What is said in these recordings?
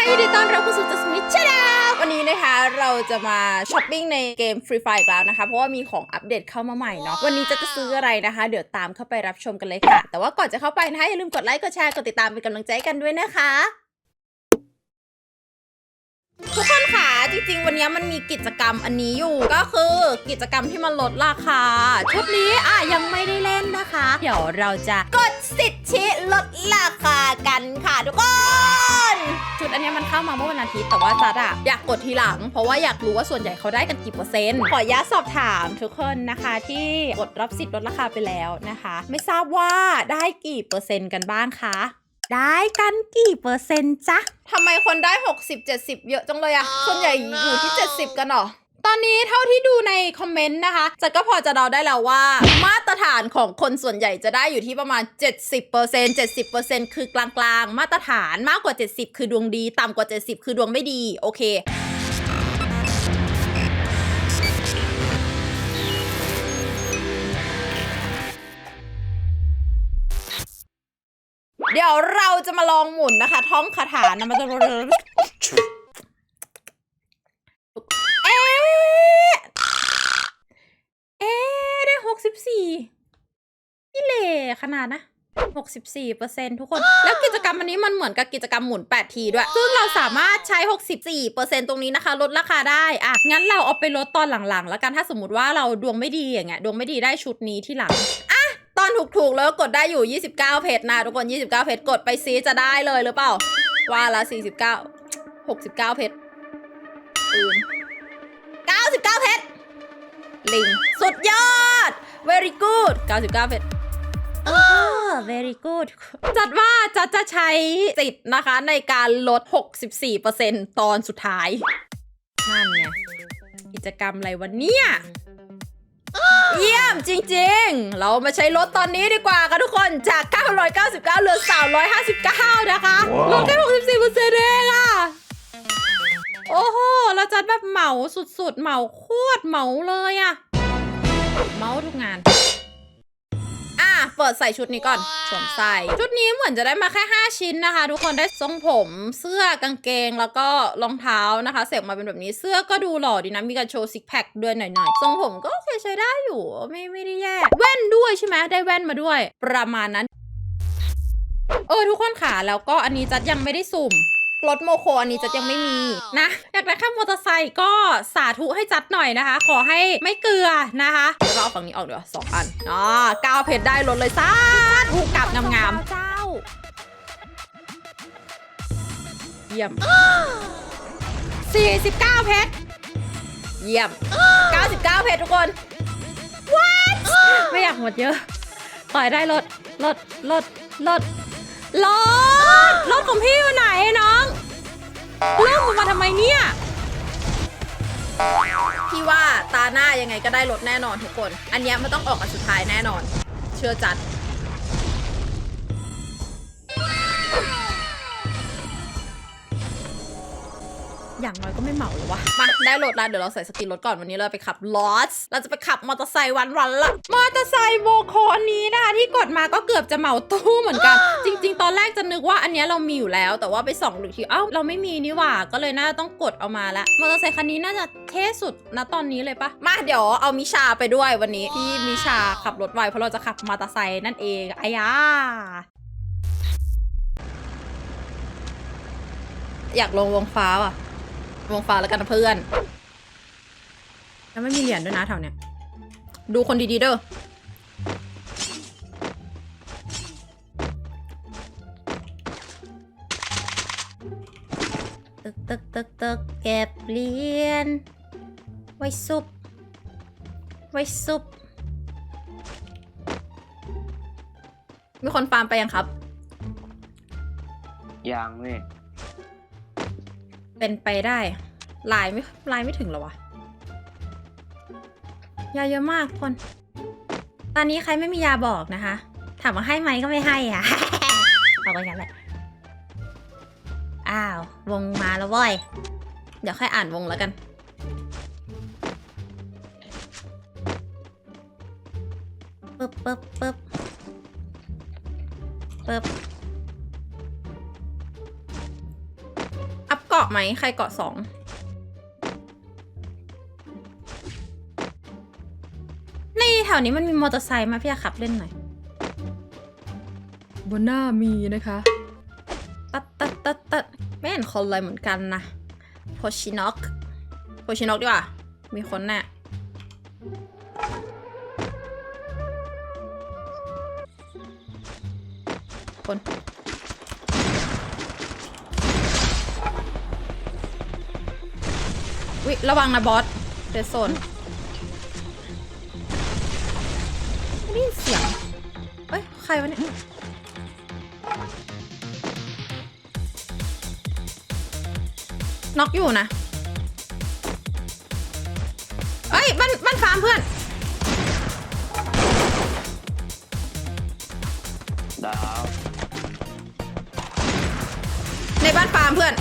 ค่ะยินดีต้อนรับเข้าสู่จัสมิชชาแนลวันนี้นะคะเราจะมาช้อปปิ้งในเกม Free Fire อีกแล้วนะคะ เพราะว่ามีของอัปเดตเข้ามาใหม่เนาะวันนี้จะจะซื้ออะไรนะคะ เดี๋ยวตามเข้าไปรับชมกันเลยค่ะ แต่ว่าก่อนจะเข้าไปนะคะอย่าลืมกดไลค์กดแชร์กดติดตามเป็นกำลังใจให้กันด้วยนะคะทุกคนค่ะจริงๆ วันนี้มันมีกิจกรรมอันนี้อยู่ก็คือกิจกรรมที่มันลดราคาชุดนี้อะยังไม่ได้เล่นนะคะ เดี๋ยวเราจะกดสิทธิลดราคากันค่ะทุกคน ชุดอันนี้มันเข้ามาเมื่อวันอาทิตย์แต่ว่าจัดอะอยากกดทีหลัง เพราะว่าอยากรู้ว่าส่วนใหญ่เขาได้กันกี่เปอร์เซ็นต์ขออนุญาตสอบถามทุกคนนะคะที่กดรับสิทธิ์ลดราคาไปแล้วนะคะ ไม่ทราบว่าได้กี่เปอร์เซ็นต์กันบ้างคะได้กันกี่เปอร์เซ็นต์จ๊ะทำไมคนได้ 60 70 เยอะจังเลยอะส่วนใหญ่อยู่ที่ 70 กันเหรอ ตอนนี้เท่าที่ดูในคอมเมนต์นะคะจัดก็พอจะเดาได้แล้วว่า มาตรฐานของคนส่วนใหญ่จะได้อยู่ที่ประมาณ 70% 70%คือกลางๆ มาตรฐานมากกว่า 70 คือดวงดี ต่ำกว่า 70 คือดวงไม่ดี โอเคเดี๋ยวเราจะมาลองหมุนนะคะ ท่องคาถานะมันจะ สิบสี่นี่เหล่ขนาดนะหกสิบสี่เปอร์เซ็นทุกคน แล้วกิจกรรมอันนี้มันเหมือนกับกิจกรรมหมุน 8 ทีด้วย ซึ่งเราสามารถใช้ 64เปอร์เซ็นตรงนี้นะคะ ลดราคาได้ อะ งั้นเราเอาไปลดตอนหลังๆ แล้วกัน ถ้าสมมติว่าเราดวงไม่ดีอย่างเงี้ย ดวงไม่ดีได้ชุดนี้ที่หลัง อะ ตอนถูกๆ แล้วกดได้อยู่ 29 เพจนะทุกคน 29 เพจกดไปซีจะได้เลยหรือเปล่า ว่าละ 49 69 เพจอืม99 เพชรลิง สุดยอด very good 99เพชรเออ very good จัดว่าจะจะใช้สิทธิ์นะคะในการลด 64%ตอนสุดท้าย นั่นไง กิจกรรมอะไรวันเนี้ยเยี่ยมจริงๆ เรามาใช้ลดตอนนี้ดีกว่าค่ะทุกคนจาก 999 เหลือ 359 นะคะ ลดแค่ 64%เองอะโอ้โห เราจัดแบบเหมาสุดๆ เหมาโคตรเหมาเลยอะ เมาทุกงาน อะ เปิดใส่ชุดนี้ก่อนสวมใส่ ชุดนี้เหมือนจะได้มาแค่ 5 ชิ้นนะคะ ทุกคนได้ทรงผมเสื้อกางเกงแล้วก็รองเท้านะคะ เสกมาเป็นแบบนี้เสื้อก็ดูหล่อดีนะ มีการโชว์ซิกแพคด้วยหน่อยๆทรงผมก็โอเคใช้ได้อยู่ไม่ไม่ได้แย่แว่นด้วยใช่ไหมได้แว่นมาด้วย ประมาณนั้น เออทุกคนค่ะแล้วก็อันนี้จัดยังไม่ได้สุ่ม รถโมโคอันนี้จัดยังไม่มีนะอยากได้แค่มอเตอร์ไซค์ก็สาธุให้จัดหน่อยนะคะ ขอให้ไม่เกลือนะคะเดี๋ยวเราเอาฝั่งนี้ออกเดี๋ยวาสองอันอ๋อเก้าเพชรได้รถเลยสาธุกลับงามๆเจ้าเยี่ยม 49 เพชร เยี่ยม 99 เพชรทุกคน what ไม่อยากหมดเยอะปล่อยได้รถรถรถรถ รถรถของพี่อยู่ไหนน้องเริ่มมาทำไมเนี่ย พี่ว่าตาหน้ายังไงก็ได้รถแน่นอนทุกคน อันเนี้ยมันต้องออกอันสุดท้ายแน่นอน เชื่อจัด อย่างน้อยก็ไม่เหมาหรอวะมาได้รถแล้วเดี๋ยวเราใส่สกินรถก่อนวันนี้เราไปขับลอสเราจะไปขับมอเตอร์ไซค์วันวันๆละมอเตอร์ไซค์โบโคอันนี้นะคะที่กดมาก็เกือบจะเหมาตู้เหมือนกัน จริง ๆ ตอนแรกจะนึกว่าอันเนี้ยเรามีอยู่แล้ว แต่ว่าไปส่องดูอีกทีเอ้าเราไม่มีนี่หว่าก็เลยน่าจะต้องกดเอามาละมอเตอร์ไซค์คันนี้น่าจะเท่สุดนะตอนนี้เลยปะมาเดี๋ยวเอามิชาไปด้วยวันนี้พี่มิชาขับรถไวเพราะเราจะขับมอเตอร์ไซค์นั่นเองอายาอยากลงวงฟ้าอะ วงฟ้าแล้วกันนะเพื่อน แล้วไม่มีเหรียญด้วยนะแถวเนี้ย ดูคนดีๆเด้อ ตึกตึกตึกตึกเก็บเหรียญไว้ซุป ไว้ซุป มีคนฟาร์มไปยังครับ ยังเว้ย เป็นไปได้ ลายไม่ลายไม่ถึงหรอวะยาเยอะมากคน ตอนนี้ใครไม่มียาบอกนะคะ ถามว่าให้ไหมก็ไม่ให้อะเอาไปงั้นแหละ อ้าว วงมาแล้วว้ย เดี๋ยวค่อยอ่านวงแล้วกัน ปึ๊บปึ๊บปึ๊บปึ๊บาะไหมใครเกาะสองในแถวนี้มันมีมอเตอร์ไซค์ไหมาพี่อยากขับเล่นหน่อยบนหน้ามีนะคะ ตัดตัดตัดตัดไม่เห็นคนเลยเหมือนกันนะโพชินอกโพชินอกดีกว่า มีคนแน่คน วิระวังนะบอสเดดโซนไม่ได้ยินเสียงเอ้ย ใครวะเนี่ย น็อกอยู่นะ เอ้ยบ้านบ้านฟาร์มเพื่อน ดาวในบ้านฟาร์มเพื่อน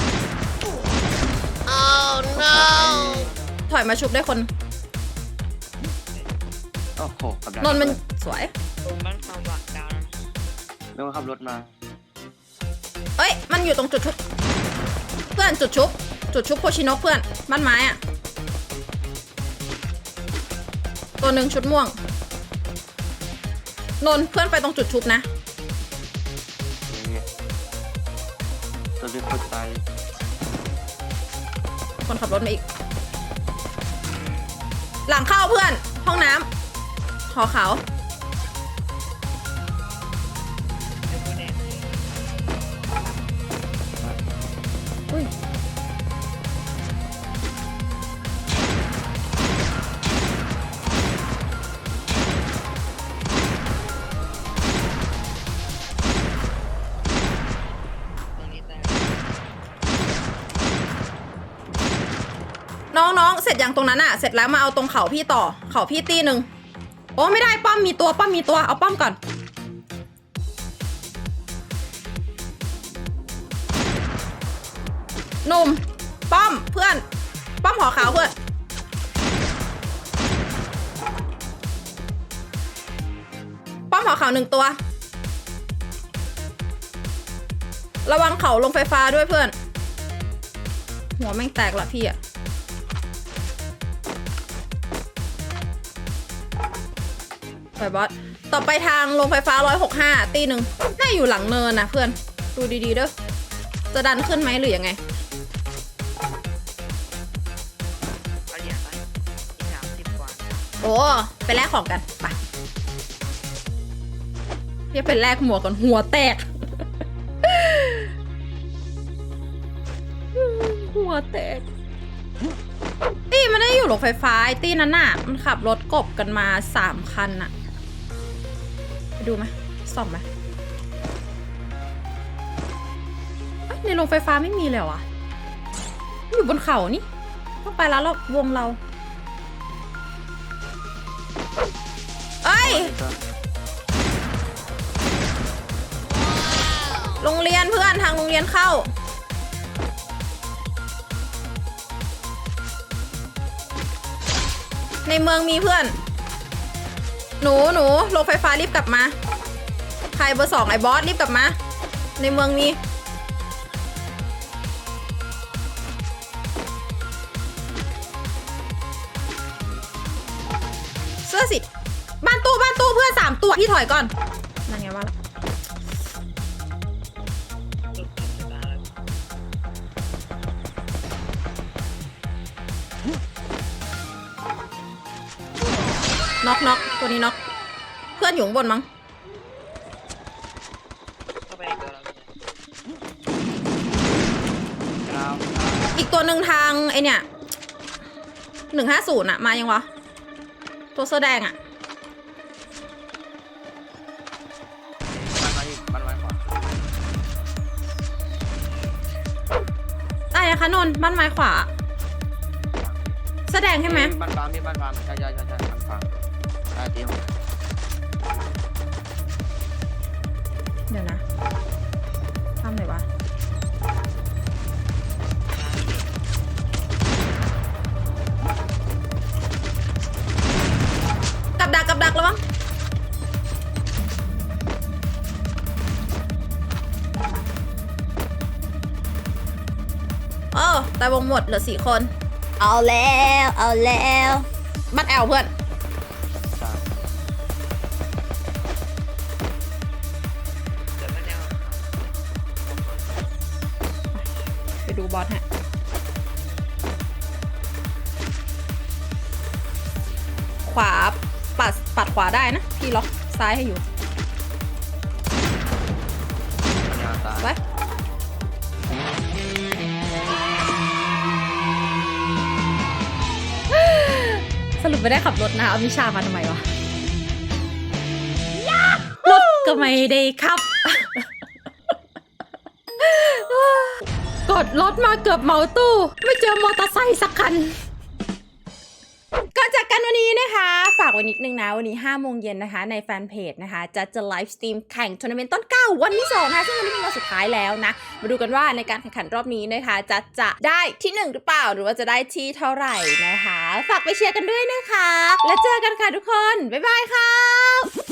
ถอยมาชุบได้คนโอ้โหกับดักนนท์มันสวย ผมบ้านความหวังดาวนะนึกว่าขับรถมาเอ้ย มันอยู่ตรงจุดชุบ เพื่อนจุดชุบ จุดชุบโพชิโนกเพื่อน บ้านไม้อะตัวหนึ่งชุดม่วง นนท์เพื่อนไปตรงจุดชุบนะอย่างเงี้ยตัวเล็กคนตายคนขับรถมาอีก หลังเข้าเพื่อน ห้องน้ำหอเขา น้องน้องเสร็จยังตรงนั้นอะเสร็จแล้วมาเอาตรงเขาพี่ต่อ เขาพี่ตีหนึ่งโอ้ไม่ได้ป้อมมีตัวป้อมมีตัวเอาป้อมก่อน หนุ่ม ป้อมเพื่อน ป้อมหอขาวเพื่อนป้อมหอขาวหนึ่งตัว ระวังเขาลงไฟฟ้าด้วยเพื่อน หัวแม่งแตกละพี่อะ ไปบอสต่อไปทางลงไฟฟ้า 165 ตีหนึ่งน่าอยู่หลังเนินนะเพื่อน ดูดีๆเด้อ จะดันขึ้นไหมหรือยังไง เอาเหรียญไปอีกสามสิบกว่า โอ้ไปแลกของกันไปเรียกไปแลกหมวกก่อนหัวแตก หัวแตก ตี้มันได้อยู่รถไฟฟ้าไอ้ตี้นั้นน่ะ มันขับรถกบกันมาสามคันน่ะ ไปดูไหมส่องไหมในโรงไฟฟ้าไม่มีเลยเหรอะอยู่บนเขานี่ต้องไปแล้วเราวงเราเอ้ย โรงเรียนเพื่อนทางโรงเรียนเข้า ในเมืองมีเพื่อน หนูหนูโรงไฟฟ้ารีบกลับมาใครเบอร์สองไอ้บอสรีบกลับมา ในเมืองมีเสื้อสิบ้านตู้บ้านตู้เพื่อนสามตัวพี่ถอยก่อน น็อกน็อกตัวนี้น็อกเพื่อนอยู่ข้างบนมั้งเข้าไปอีกตัวแล้วเนี่ยดาวอีกตัวหนึ่งทางไอเนี่ยหนึ่งห้าศูนย์อะมายังวะ ตัวเสื้อแดงอะมันมาอีกมันมาขวาได้นะคะนนท์บ้านไม้ขวาเสื้อแดงใช่ไหมบ้านฟาร์มมีบ้านฟาร์มใช่ใช่ใช่ใช่ บ้านฟาร์มใช่ตีหัวเดี๋ยวนะทำไหนวะกับดักกับดักแล้วมั้งเออแต่วงหมดเหลือสี่คน เอาแล้ว เอาแล้ว มัดแอลเพื่อน บอสฮะขวาปัดปัดขวาได้นะ พี่ล็อกซ้ายให้อยู่ยาวตายไว้สรุปไม่ได้ขับรถนะเอามิชามาทำไมวะรถก็ไม่ได้ขับ รถมาเกือบเหมาตู้ ไม่เจอมอเตอร์ไซค์สักคันก่อนจากกันวันนี้นะคะ ฝากไว้นิดนึงนะ วันนี้5โมงเย็นนะคะ ในแฟนเพจนะคะ จะจะไลฟ์สตรีมแข่งทัวร์นาเมนต์ต้นเก้าวันที่2นะคะซึ่งวันนี้เป็นวันสุดท้ายแล้วนะ มาดูกันว่าในการแข่งขันรอบนี้นะคะ จะจะได้ที่ 1 หรือเปล่า หรือว่าจะได้ที่เท่าไหร่นะคะ ฝากไปเชียร์กันด้วยนะคะ แล้วเจอกันค่ะทุกคน บ๊ายบายค่ะ